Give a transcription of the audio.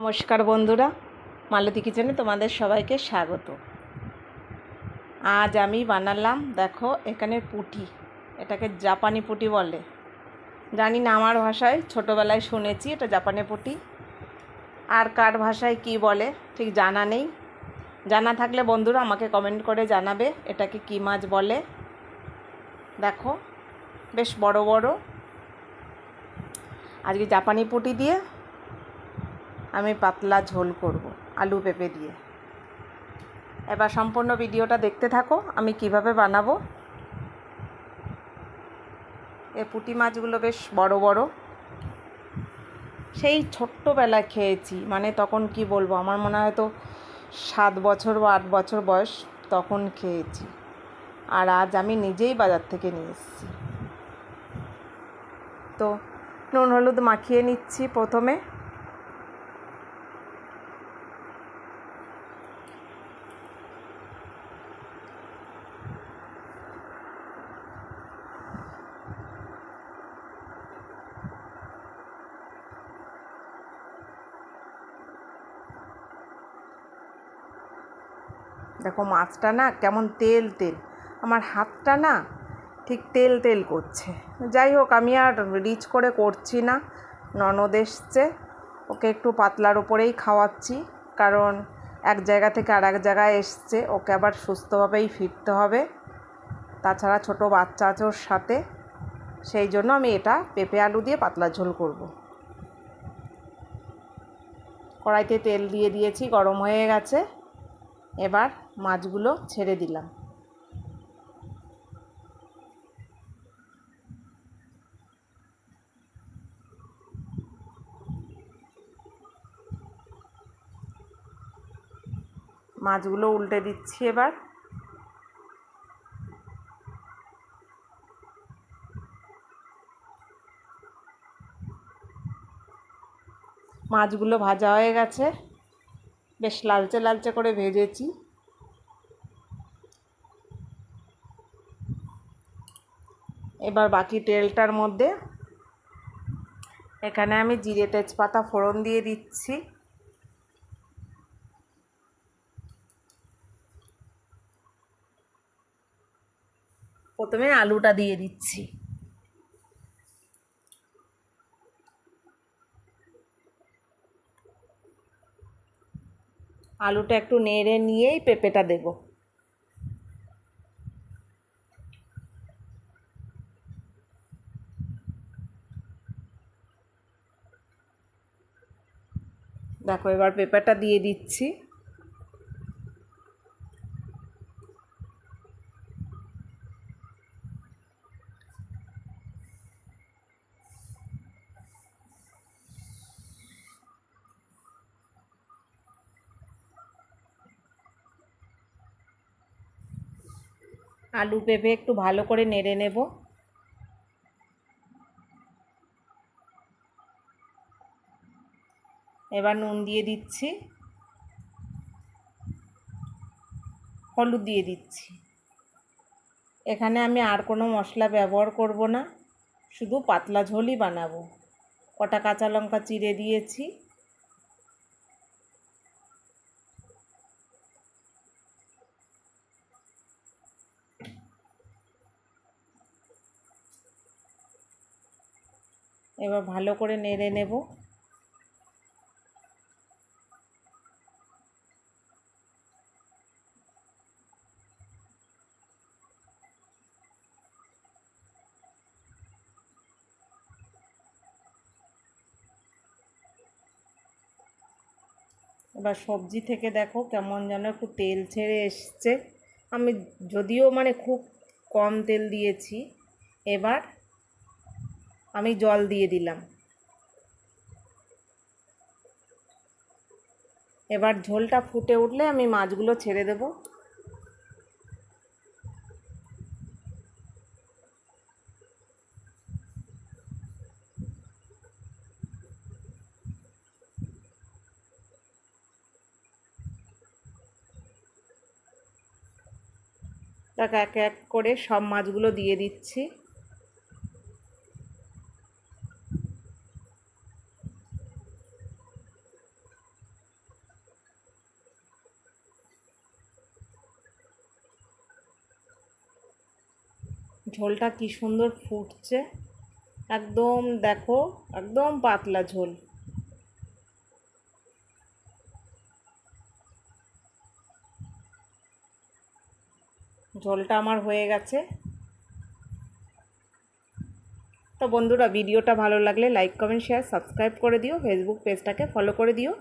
নমস্কার বন্ধুরা, মালতী কিচেনে তোমাদের সবাইকে স্বাগত। আজ আমি বানালাম, দেখো, এখানে পুটি, এটাকে জাপানি পুটি বলে। জানি না আমার ভাষায়, ছোটোবেলায় শুনেছি এটা জাপানি পুটি। আর কার ভাষায় কি বলে, ঠিক জানা নেই। জানা থাকলে বন্ধুরা আমাকে কমেন্ট করে জানাবে, এটাকে কী মাছ বলে। দেখো, বেশ বড় বড়। আজকে জাপানি পুটি দিয়ে আমি পাতলা ঝোল করব, আলু পেঁপে দিয়ে। এবার সম্পূর্ণ ভিডিওটা দেখতে থাকো, আমি কীভাবে বানাবো। এ পুঁটি মাছগুলো বেশ বড় বড়। সেই ছোট্টবেলায় খেয়েছি মানে তখন কি বলব, আমার মনে হয় তো সাত বছর বা আট বছর বয়স তখন খেয়েছি। আর আজ আমি নিজেই বাজার থেকে নিয়ে এসেছি। তো নুন, হলুদ মাখিয়ে নিচ্ছি প্রথমে। দেখো মাছটা না কেমন তেল তেল। আমার হাতটা না ঠিক তেল তেল করছে। যাই হোক, আমি আর রিচ করে করছি না। ননদ এসছে। ওকে একটু পাতলার ওপরেই খাওয়াচ্ছি। কারণ এক জায়গা থেকে আর এক জায়গায় এসছে। ওকে আবার সুস্থভাবেই ফিরতে হবে। তাছাড়া ছোট বাচ্চা আছে ওর সাথে। সেই জন্য আমি এটা পেঁপে আলু দিয়ে পাতলা ঝোল করব। কড়াইতে তেল দিয়ে দিয়েছি, গরম হয়ে গেছে। এবার মাছগুলো ছেড়ে দিলাম। মাছগুলো উল্টে দিচ্ছি এবার। মাছগুলো ভাজা হয়ে গেছে। বেশ লালচে লালচে করে ভেজেছি। এবার বাকি তেলটার মধ্যে এখানে আমি জিরে তেজপাতা ফোড়ন দিয়ে দিচ্ছি। প্রথমে আলুটা দিয়ে দিচ্ছি। আলুটা একটু নেড়ে নিয়েই পেঁপেটা দেবো। দেখো এবার পেপারটা দিয়ে দিচ্ছি। আলু পেঁপে একটু ভালো করে নেড়ে নেব। এবার নুন দিয়ে দিচ্ছি। হলুদ দিয়ে দিচ্ছি। এখানে আমি আর কোনো মশলা ব্যবহার করব না, শুধু পাতলা ঝোলই বানাবো। কটা কাঁচা লঙ্কা চিড়ে দিয়েছি। এবার ভালো করে নেড়ে নেব। এবার সবজি থেকে দেখো কেমন যেন একটু তেল ছেড়ে এসছে। আমি যদিও মানে খুব কম তেল দিয়েছি, এবার আমি জল দিয়ে দিলাম। এবার ঝোলটা ফুটে উঠলে আমি মাছগুলো ছেড়ে দেব। তাকে এক এক করে সব মাছগুলো দিয়ে দিচ্ছি। ঝোলটা কি সুন্দর ফুটছে। একদম দেখো, একদম পাতলা ঝোল। ঝোলটা আমার হয়ে গেছে। তো বন্ধুরা, ভিডিওটা ভালো লাগলে লাইক কমেন্ট শেয়ার সাবস্ক্রাইব করে দিও। ফেসবুক পেজটাকে ফলো করে দিও।